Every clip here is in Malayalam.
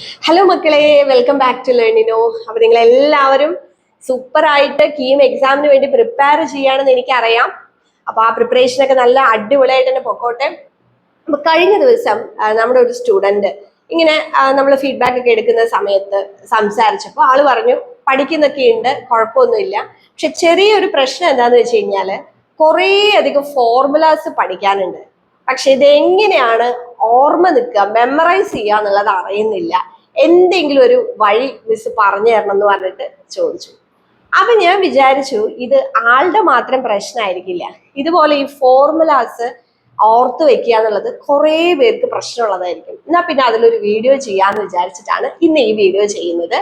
ഹലോ മക്കളെ വെൽക്കം ബാക്ക് ടു ലേണിനോ അപ്പൊ നിങ്ങൾ എല്ലാവരും സൂപ്പർ ആയിട്ട് കീം എക്സാമിന് വേണ്ടി പ്രിപ്പയർ ചെയ്യാണെന്ന് എനിക്കറിയാം. അപ്പൊ ആ പ്രിപ്പറേഷൻ ഒക്കെ നല്ല അടിപൊളിയായിട്ട് തന്നെ പൊക്കോട്ടെ. അപ്പൊ കഴിഞ്ഞ ദിവസം നമ്മുടെ ഒരു സ്റ്റുഡന്റ് ഇങ്ങനെ നമ്മൾ ഫീഡ്ബാക്ക് ഒക്കെ എടുക്കുന്ന സമയത്ത് സംസാരിച്ചപ്പോൾ ആൾ പറഞ്ഞു പഠിക്കുന്നൊക്കെ ഉണ്ട് കുഴപ്പമൊന്നുമില്ല. പക്ഷെ ചെറിയൊരു പ്രശ്നം എന്താന്ന് വെച്ച് കഴിഞ്ഞാൽ കുറേ അധികം ഫോർമുലാസ് പഠിക്കാനുണ്ട്. പക്ഷെ ഇത് എങ്ങനെയാണ് ഓർമ്മ നിൽക്കുക മെമ്മറൈസ് ചെയ്യുക എന്നുള്ളത് അറിയുന്നില്ല. എന്തെങ്കിലും ഒരു വഴി മിസ് പറഞ്ഞു തരണം എന്ന് പറഞ്ഞിട്ട് ചോദിച്ചു. അപ്പൊ ഞാൻ വിചാരിച്ചു ഇത് ആളുടെ മാത്രം പ്രശ്നമായിരിക്കില്ല. ഇതുപോലെ ഈ ഫോർമുലാസ് ഓർത്ത് വെക്കുക എന്നുള്ളത് കുറേ പേർക്ക് പ്രശ്നമുള്ളതായിരിക്കും. എന്നാ പിന്നെ അതിലൊരു വീഡിയോ ചെയ്യാന്ന് വിചാരിച്ചിട്ടാണ് ഇന്ന് ഈ വീഡിയോ ചെയ്യുന്നത്.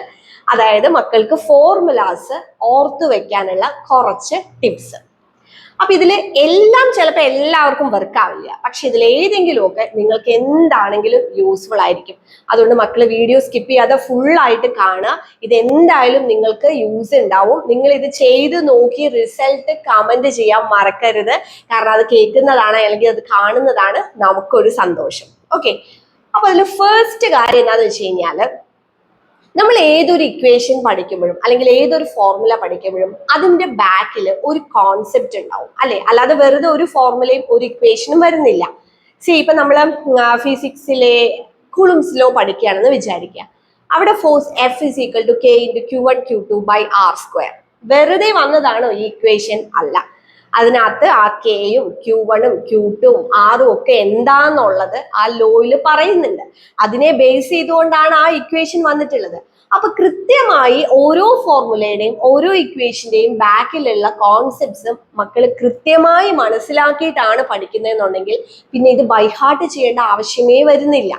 അതായത് മക്കൾക്ക് ഫോർമുലാസ് ഓർത്ത് വെക്കാനുള്ള കുറച്ച് ടിപ്സ് അപ്പൊ ഇതിൽ എല്ലാം ചിലപ്പോൾ എല്ലാവർക്കും വർക്ക് ആവില്ല. പക്ഷെ ഇതിൽ ഏതെങ്കിലുമൊക്കെ നിങ്ങൾക്ക് എന്താണെങ്കിലും യൂസ്ഫുൾ ആയിരിക്കും. അതുകൊണ്ട് മക്കൾ വീഡിയോ സ്കിപ്പ് ചെയ്യാതെ ഫുൾ ആയിട്ട് കാണുക. ഇത് എന്തായാലും നിങ്ങൾക്ക് യൂസ് ഉണ്ടാവും. നിങ്ങൾ ഇത് ചെയ്ത് നോക്കി റിസൾട്ട് കമന്റ് ചെയ്യാൻ മറക്കരുത്. കാരണം അത് കേൾക്കുന്നതാണ് അല്ലെങ്കിൽ അത് കാണുന്നതാണ് നമുക്കൊരു സന്തോഷം. ഓക്കെ അപ്പൊ അതിൽ ഫസ്റ്റ് കാര്യം എന്താണെന്ന് വെച്ച് കഴിഞ്ഞാൽ നമ്മൾ ഏതൊരു ഇക്വേഷൻ പഠിക്കുമ്പോഴും അല്ലെങ്കിൽ ഏതൊരു ഫോർമുല പഠിക്കുമ്പോഴും അതിന്റെ ബാക്കിൽ ഒരു കോൺസെപ്റ്റ് ഉണ്ടാവും അല്ലെ? അല്ലാതെ വെറുതെ ഒരു ഫോർമുലയും ഒരു ഇക്വേഷനും വരുന്നില്ല. സി ഇപ്പൊ നമ്മൾ ഫിസിക്സിലെ കുളുംസ് ലോ പഠിക്കുകയാണെന്ന് വിചാരിക്കുക. അവിടെ force F is equal to K into Q one Q two by R square വെറുതെ വന്നതാണോ ഈ ഇക്വേഷൻ അല്ല. അതിനകത്ത് ആ കെയും ക്യൂ വണ്ണും ക്യൂ ടുവും ആറും ഒക്കെ എന്താന്നുള്ളത് ആ ലോയിൽ പറയുന്നുണ്ട്. അതിനെ ബേസ് ചെയ്തുകൊണ്ടാണ് ആ ഇക്വേഷൻ വന്നിട്ടുള്ളത്. അപ്പൊ കൃത്യമായി ഓരോ ഫോർമുലയുടെയും ഓരോ ഇക്വേഷന്റെയും ബാക്കിലുള്ള കോൺസെപ്റ്റ്സും മക്കൾ കൃത്യമായി മനസ്സിലാക്കിയിട്ടാണ് പഠിക്കുന്നതെന്നുണ്ടെങ്കിൽ പിന്നെ ഇത് ബൈഹാർട്ട് ചെയ്യേണ്ട ആവശ്യമേ വരുന്നില്ല.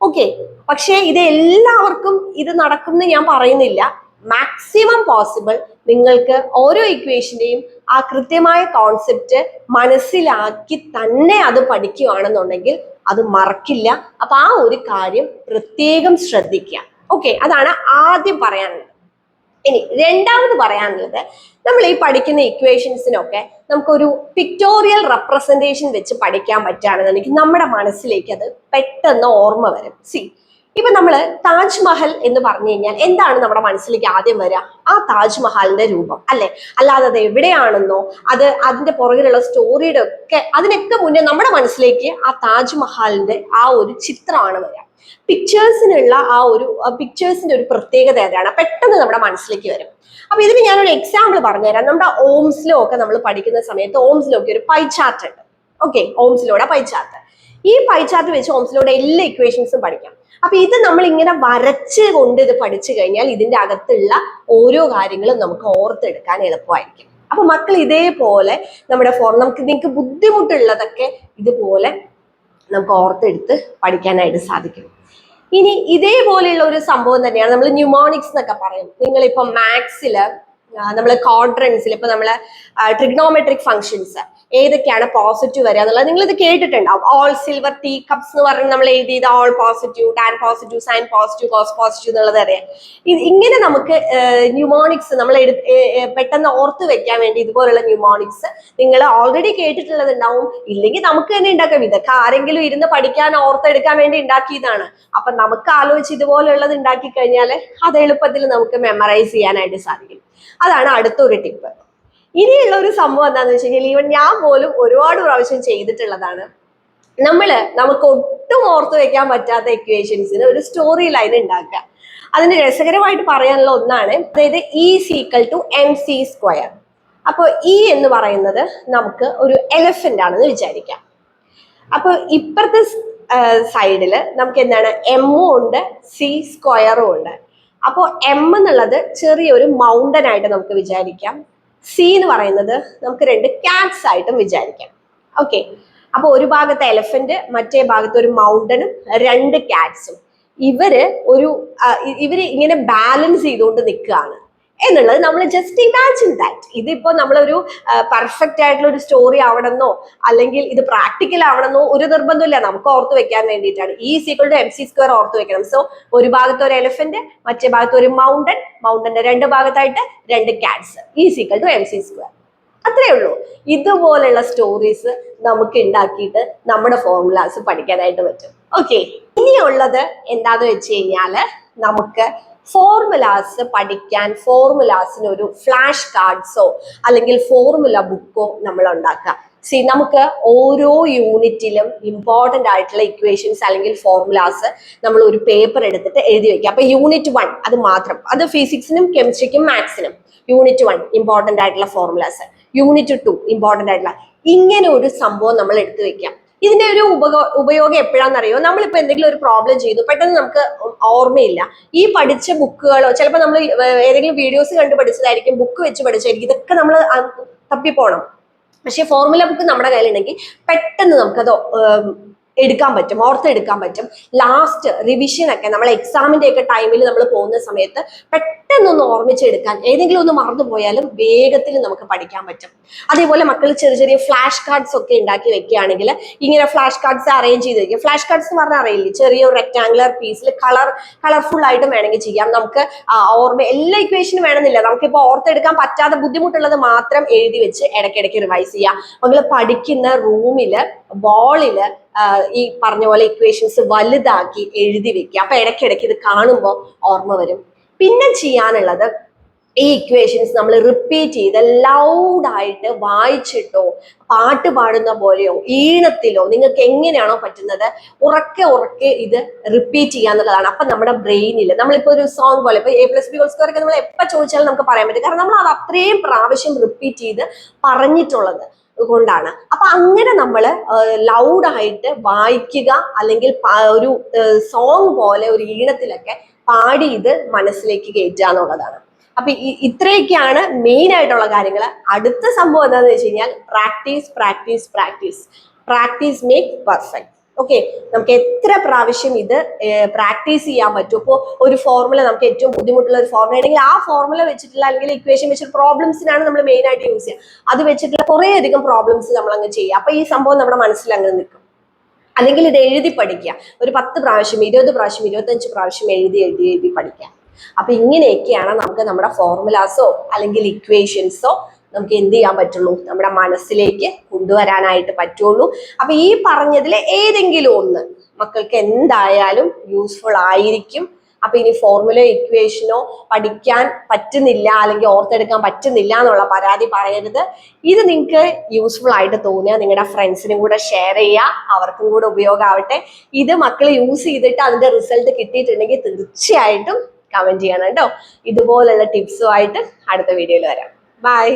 ഓക്കെ പക്ഷേ ഇത് എല്ലാവർക്കും ഇത് നടക്കും എന്ന് ഞാൻ പറയുന്നില്ല. മാക്സിമം പോസിബിൾ നിങ്ങൾക്ക് ഓരോ ഇക്വേഷന്റെയും ആ കൃത്യമായ കോൺസെപ്റ്റ് മനസ്സിലാക്കി തന്നെ അത് പഠിക്കുകയാണെന്നുണ്ടെങ്കിൽ അത് മറക്കില്ല. അപ്പൊ ആ ഒരു കാര്യം പ്രത്യേകം ശ്രദ്ധിക്കുക. ഓക്കെ അതാണ് ആദ്യം പറയാനുള്ളത്. ഇനി രണ്ടാമത് പറയാനുള്ളത് നമ്മൾ ഈ പഠിക്കുന്ന ഇക്വേഷൻസിനൊക്കെ നമുക്കൊരു പിക്ടോറിയൽ റെപ്രസെന്റേഷൻ വെച്ച് പഠിക്കാൻ പറ്റുകയാണെന്നുണ്ടെങ്കിൽ നമ്മുടെ മനസ്സിലേക്ക് അത് പെട്ടെന്ന് ഓർമ്മ വരും. സി ഇപ്പൊ നമ്മൾ താജ്മഹൽ എന്ന് പറഞ്ഞു കഴിഞ്ഞാൽ എന്താണ് നമ്മുടെ മനസ്സിലേക്ക് ആദ്യം വരിക ആ താജ്മഹലിന്റെ രൂപം അല്ലെ? അല്ലാതെ അത് എവിടെയാണെന്നോ അത് അതിന്റെ പുറകിലുള്ള സ്റ്റോറിയുടെ ഒക്കെ അതിനൊക്കെ മുന്നേ നമ്മുടെ മനസ്സിലേക്ക് ആ താജ്മഹലിന്റെ ആ ഒരു ചിത്രമാണ് വരിക പിക്ചേഴ്സിനുള്ള ആ ഒരു പിക്ചേഴ്സിന്റെ ഒരു പ്രത്യേകത ഏതാണ്? പെട്ടെന്ന് നമ്മുടെ മനസ്സിലേക്ക് വരും. അപ്പൊ ഇതിന് ഞാനൊരു എക്സാമ്പിൾ പറഞ്ഞുതരാം. നമ്മുടെ ഓംസിലോ ഒക്കെ നമ്മൾ പഠിക്കുന്ന സമയത്ത് ഓംസിലോ ഒക്കെ ഒരു പൈ ചാർട്ട് ഉണ്ട്. ഓക്കെ ഓംസിലോടെ പൈ ചാർട്ട് ഈ പൈ ചാർട്ട് വെച്ച് ഹോംസിലൂടെ എല്ലാ ഇക്വേഷൻസും പഠിക്കാം. അപ്പൊ ഇത് നമ്മൾ ഇങ്ങനെ വരച്ച് കൊണ്ട് ഇത് പഠിച്ചു കഴിഞ്ഞാൽ ഇതിന്റെ അകത്തുള്ള ഓരോ കാര്യങ്ങളും നമുക്ക് ഓർത്തെടുക്കാൻ എളുപ്പമായിരിക്കും. അപ്പൊ മക്കൾ ഇതേപോലെ നമ്മുടെ ഫോർ നമുക്ക് നിങ്ങൾക്ക് ബുദ്ധിമുട്ടുള്ളതൊക്കെ ഇതുപോലെ നമുക്ക് ഓർത്തെടുത്ത് പഠിക്കാനായിട്ട് സാധിക്കും. ഇനി ഇതേപോലെയുള്ള ഒരു സംഭവം തന്നെയാണ് നമ്മൾ ന്യൂമോണിക്സ് എന്നൊക്കെ പറയും. നിങ്ങളിപ്പോ മാത്സിൽ നമ്മൾ കോൺട്രൻസിൽ ഇപ്പൊ നമ്മളെ ട്രിഗ്നോമെട്രിക് ഫംഗ്ഷൻസ് ഏതൊക്കെയാണ് പോസിറ്റീവ് വരിക എന്നുള്ളത് നിങ്ങൾ ഇത് കേട്ടിട്ടുണ്ടാവും. ഓൾ സിൽവർ ടീ കപ്സ് എന്ന് പറഞ്ഞ് നമ്മൾ എഴുതിയത് all positive tan positive sine positive cos positive എന്നുള്ളത് അറിയാം. ഇത് ഇങ്ങനെ നമുക്ക് ന്യൂമോണിക്സ് നമ്മൾ പെട്ടെന്ന് ഓർത്ത് വെക്കാൻ വേണ്ടി ഇതുപോലുള്ള ന്യൂമോണിക്സ് നിങ്ങൾ ഓൾറെഡി കേട്ടിട്ടുള്ളത് ഉണ്ടാവും ഇല്ലെങ്കിൽ നമുക്ക് തന്നെ ഉണ്ടാക്കാം. ഇതൊക്കെ ആരെങ്കിലും ഇരുന്ന് പഠിക്കാൻ ഓർത്തെടുക്കാൻ വേണ്ടി ഉണ്ടാക്കിയതാണ്. അപ്പൊ നമുക്ക് ആലോചിച്ച് ഇതുപോലുള്ളത് ഉണ്ടാക്കി കഴിഞ്ഞാൽ അത് എളുപ്പത്തിൽ നമുക്ക് മെമ്മറൈസ് ചെയ്യാനായിട്ട് സാധിക്കും. അതാണ് അടുത്തൊരു ടിപ്പ് ഇനിയുള്ള ഒരു സംഭവം എന്താണെന്ന് വെച്ച് കഴിഞ്ഞാൽ ഈവൻ ഞാൻ പോലും ഒരുപാട് പ്രാവശ്യം ചെയ്തിട്ടുള്ളതാണ്. നമ്മൾ നമുക്ക് ഒട്ടും ഓർത്ത് വെക്കാൻ പറ്റാത്ത ഇക്വേഷൻസിന് ഒരു സ്റ്റോറി ലൈൻ ഉണ്ടാക്കുക. അതിന് രസകരമായിട്ട് പറയാനുള്ള ഒന്നാണ് അതായത് E is equal to M C square അപ്പോൾ ഇ എന്ന് പറയുന്നത് നമുക്ക് ഒരു എലഫന്റ് ആണെന്ന് വിചാരിക്കാം. അപ്പോൾ ഇപ്പുറത്തെ സൈഡിൽ നമുക്ക് എന്താണ്? എമ്മും ഉണ്ട് സി സ്ക്വയറും ഉണ്ട്. അപ്പോൾ എം എന്നുള്ളത് ചെറിയൊരു മൗണ്ടൻ ആയിട്ട് നമുക്ക് വിചാരിക്കാം. സി എന്ന് പറയുന്നത് നമുക്ക് രണ്ട് ക്യാറ്റ്സ് ആയിട്ടും വിചാരിക്കാം. ഓക്കെ അപ്പോൾ ഒരു ഭാഗത്ത് എലഫന്റ് മറ്റേ ഭാഗത്ത് ഒരു മൗണ്ടനും രണ്ട് ക്യാറ്റ്സും ഇവർ ഒരു ഇവർ ഇങ്ങനെ ബാലൻസ് ചെയ്തുകൊണ്ട് നിൽക്കുകയാണ്. എന്നുള്ളത് നമ്മൾ ജസ്റ്റ് ഇമാജിൻ ദാറ്റ് ഇതിപ്പോ നമ്മളൊരു പെർഫെക്റ്റ് ആയിട്ടുള്ള ഒരു സ്റ്റോറി ആവണമെന്നോ അല്ലെങ്കിൽ ഇത് പ്രാക്ടിക്കൽ ആവണമെന്നോ ഒരു നിർബന്ധമില്ല നമുക്ക് ഓർത്ത് വെക്കാൻ വേണ്ടിയിട്ടാണ്. E is equal to M C square ഓർത്ത് വെക്കണം. സോ ഒരു ഭാഗത്ത് ഒരു എലിഫന്റ് മറ്റേ ഭാഗത്ത് ഒരു മൗണ്ടൻ മൗണ്ടന്റെ രണ്ട് ഭാഗത്തായിട്ട് രണ്ട് cats E is equal to M C square അത്രേ ഉള്ളൂ. ഇതുപോലെയുള്ള സ്റ്റോറീസ് നമുക്ക് ഉണ്ടാക്കിയിട്ട് നമ്മുടെ ഫോർമുലാസ് പഠിക്കാനായിട്ട് പറ്റും. ഓക്കെ ഇനിയുള്ളത് എന്താന്ന് വെച്ച് കഴിഞ്ഞാൽ നമുക്ക് ഫോർമുലാസ് പഠിക്കാൻ ഫോർമുലാസിന് ഒരു ഫ്ലാഷ് കാർഡ്സോ അല്ലെങ്കിൽ ഫോർമുല ബുക്കോ നമ്മൾ ഉണ്ടാക്കുക. സി നമുക്ക് ഓരോ യൂണിറ്റിലും ഇമ്പോർട്ടന്റ് ആയിട്ടുള്ള ഇക്വേഷൻസ് അല്ലെങ്കിൽ ഫോർമുലാസ് നമ്മൾ ഒരു പേപ്പർ എടുത്തിട്ട് എഴുതി വെക്കുക. അപ്പൊ യൂണിറ്റ് വൺ അത് മാത്രം. അത് ഫിസിക്സിനും കെമിസ്ട്രിക്കും മാത്സിനും യൂണിറ്റ് വൺ ഇമ്പോർട്ടന്റ് ആയിട്ടുള്ള ഫോർമുലാസ് യൂണിറ്റ് ടു ഇമ്പോർട്ടന്റ് ആയിട്ടുള്ള. ഇങ്ങനെ ഒരു സംഭവം നമ്മൾ എടുത്തു വെക്കാം ഇതിന്റെ ഒരു ഉപകോ ഉപയോഗം എപ്പോഴാണെന്നറിയോ നമ്മളിപ്പോ എന്തെങ്കിലും ഒരു പ്രോബ്ലം ചെയ്തു പെട്ടെന്ന് നമുക്ക് ഓർമ്മയില്ല. ഈ പഠിച്ച ബുക്കുകളോ ചിലപ്പോൾ നമ്മൾ ഏതെങ്കിലും വീഡിയോസ് കണ്ട് പഠിച്ചതായിരിക്കും ബുക്ക് വെച്ച് പഠിച്ചായിരിക്കും ഇതൊക്കെ നമ്മൾ തപ്പിപ്പോണം. പക്ഷേ ഫോർമുല ബുക്ക് നമ്മുടെ കയ്യിലുണ്ടെങ്കിൽ പെട്ടെന്ന് നമുക്കത് എടുക്കാൻ പറ്റും ഓർത്തെടുക്കാൻ പറ്റും. ലാസ്റ്റ് റിവിഷൻ ഒക്കെ നമ്മൾ എക്സാമിന്റെ ഒക്കെ ടൈമിൽ നമ്മൾ പോകുന്ന സമയത്ത് പെട്ടെന്നൊന്ന് ഓർമ്മിച്ചെടുക്കാൻ ഏതെങ്കിലും ഒന്ന് മറന്നു പോയാലും വേഗത്തിൽ നമുക്ക് പഠിക്കാൻ പറ്റും. അതേപോലെ മക്കൾ ചെറിയ ചെറിയ ഫ്ലാഷ് കാർഡ്സ് ഒക്കെ ഉണ്ടാക്കി വെക്കുകയാണെങ്കിൽ ഇങ്ങനെ ഫ്ലാഷ് കാർഡ്സ് അറേഞ്ച് ചെയ്ത് വെക്കുക ഫ്ലാഷ് കാർഡ്സ് എന്ന് പറഞ്ഞാൽ അറിയില്ലേ ചെറിയ ഒരു റെക്ടാങ്കുലർ പീസിൽ കളർ കളർഫുൾ ആയിട്ടും വേണമെങ്കിൽ ചെയ്യാം. നമുക്ക് ഓർമ്മ എല്ലാ ഇക്വേഷനും വേണമെന്നില്ല. നമുക്കിപ്പോൾ ഓർത്തെടുക്കാൻ പറ്റാതെ ബുദ്ധിമുട്ടുള്ളത് മാത്രം എഴുതി വെച്ച് ഇടയ്ക്കിടയ്ക്ക് റിവൈസ് ചെയ്യാം. നമ്മൾ പഠിക്കുന്ന റൂമിൽ വാളിൽ ഈ പറഞ്ഞ പോലെ ഇക്വേഷൻസ് വലുതാക്കി എഴുതി വെക്കുക. അപ്പൊ ഇടയ്ക്കിടയ്ക്ക് ഇത് കാണുമ്പോൾ ഓർമ്മ വരും. പിന്നെ ചെയ്യാനുള്ളത് ഈ ഇക്വേഷൻസ് നമ്മൾ റിപ്പീറ്റ് ചെയ്ത് ലൗഡായിട്ട് വായിച്ചിട്ടോ പാട്ട് പാടുന്ന പോലെയോ ഈണത്തിലോ നിങ്ങൾക്ക് എങ്ങനെയാണോ പറ്റുന്നത് ഉറക്കെ ഉറക്കെ ഇത് റിപ്പീറ്റ് ചെയ്യുക എന്നുള്ളതാണ്. അപ്പൊ നമ്മുടെ ബ്രെയിനിൽ നമ്മളിപ്പോ ഒരു സോങ് പോലെ ഇപ്പൊ A plus B whole square ഒക്കെ നമ്മൾ എപ്പോൾ ചോദിച്ചാലും നമുക്ക് പറയാൻ പറ്റും. കാരണം നമ്മൾ അത് അത്രയും പ്രാവശ്യം റിപ്പീറ്റ് ചെയ്ത് പറഞ്ഞിട്ടുള്ളത്. കൊണ്ടാണ്. അപ്പൊ അങ്ങനെ നമ്മൾ ലൗഡായിട്ട് വായിക്കുക അല്ലെങ്കിൽ ഒരു സോങ് പോലെ ഒരു ഈണത്തിലൊക്കെ പാടി ഇത് മനസ്സിലേക്ക് കയറ്റുക എന്നുള്ളതാണ്. അപ്പൊ ഇത്രയൊക്കെയാണ് മെയിൻ ആയിട്ടുള്ള കാര്യങ്ങൾ അടുത്ത സംഭവം എന്താണെന്ന് വെച്ച് കഴിഞ്ഞാൽ practice practice practice. Practice make perfect. Okay നമുക്ക് എത്ര പ്രാവശ്യം ഇത് പ്രാക്ടീസ് ചെയ്യാൻ പറ്റും? ഇപ്പോൾ ഒരു ഫോർമുല നമുക്ക് ഏറ്റവും ബുദ്ധിമുട്ടുള്ള ഒരു ഫോർമുല ആണെങ്കിൽ ആ ഫോർമുല വെച്ചിട്ടുള്ള അല്ലെങ്കിൽ ഇക്വേഷൻ വെച്ചിട്ട് പ്രോബ്ലംസിനാണ് നമ്മൾ മെയിൻ ആയിട്ട് യൂസ് ചെയ്യുക. അത് വെച്ചിട്ടുള്ള കുറേ അധികം പ്രോബ്ലംസ് നമ്മൾ അങ്ങ് ചെയ്യുക. അപ്പൊ ഈ സംഭവം നമ്മുടെ മനസ്സിൽ അങ്ങനെ നിൽക്കും. അല്ലെങ്കിൽ ഇത് എഴുതി പഠിക്കുക. ഒരു പത്ത് പ്രാവശ്യം ഇരുപത് പ്രാവശ്യം ഇരുപത്തഞ്ച് പ്രാവശ്യം എഴുതി എഴുതി എഴുതി പഠിക്കുക. അപ്പൊ ഇങ്ങനെയൊക്കെയാണ് നമുക്ക് നമ്മുടെ ഫോർമുലാസോ അല്ലെങ്കിൽ ഇക്വേഷൻസോ നമുക്ക് എന്ത് ചെയ്യാൻ പറ്റുള്ളൂ? നമ്മുടെ മനസ്സിലേക്ക് കൊണ്ടുവരാനായിട്ട് പറ്റുള്ളൂ. അപ്പൊ ഈ പറഞ്ഞതിൽ ഏതെങ്കിലും ഒന്ന് മക്കൾക്ക് എന്തായാലും യൂസ്ഫുൾ ആയിരിക്കും. അപ്പൊ ഇനി ഫോർമുല ഇക്വേഷനോ പഠിക്കാൻ പറ്റുന്നില്ല അല്ലെങ്കിൽ ഓർത്തെടുക്കാൻ പറ്റുന്നില്ല എന്നുള്ള പരാതി പറയരുത്. ഇത് നിങ്ങൾക്ക് യൂസ്ഫുൾ ആയിട്ട് തോന്നിയാൽ നിങ്ങളുടെ ഫ്രണ്ട്സിനും കൂടെ ഷെയർ ചെയ്യുക അവർക്കും കൂടെ ഉപയോഗമാവട്ടെ. ഇത് മക്കൾ യൂസ് ചെയ്തിട്ട് അതിന്റെ റിസൾട്ട് കിട്ടിയിട്ടുണ്ടെങ്കിൽ തീർച്ചയായിട്ടും കമന്റ് ചെയ്യണം കേട്ടോ. ഇതുപോലുള്ള ടിപ്സുമായിട്ട് അടുത്ത വീഡിയോയിൽ വരാം. ബൈ